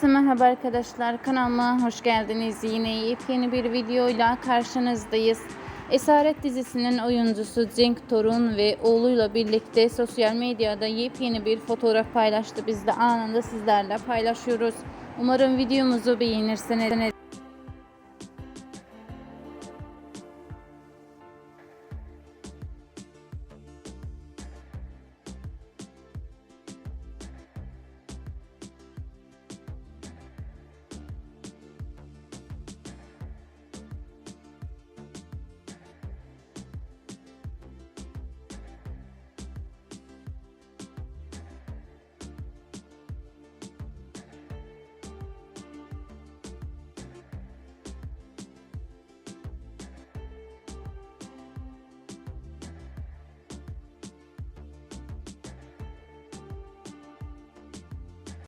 Herkese merhaba arkadaşlar. Kanalıma hoş geldiniz. Yine yepyeni bir videoyla karşınızdayız. Esaret dizisinin oyuncusu Cenk Torun ve oğluyla birlikte sosyal medyada yepyeni bir fotoğraf paylaştı. Biz de anında sizlerle paylaşıyoruz. Umarım videomuzu beğenirsiniz.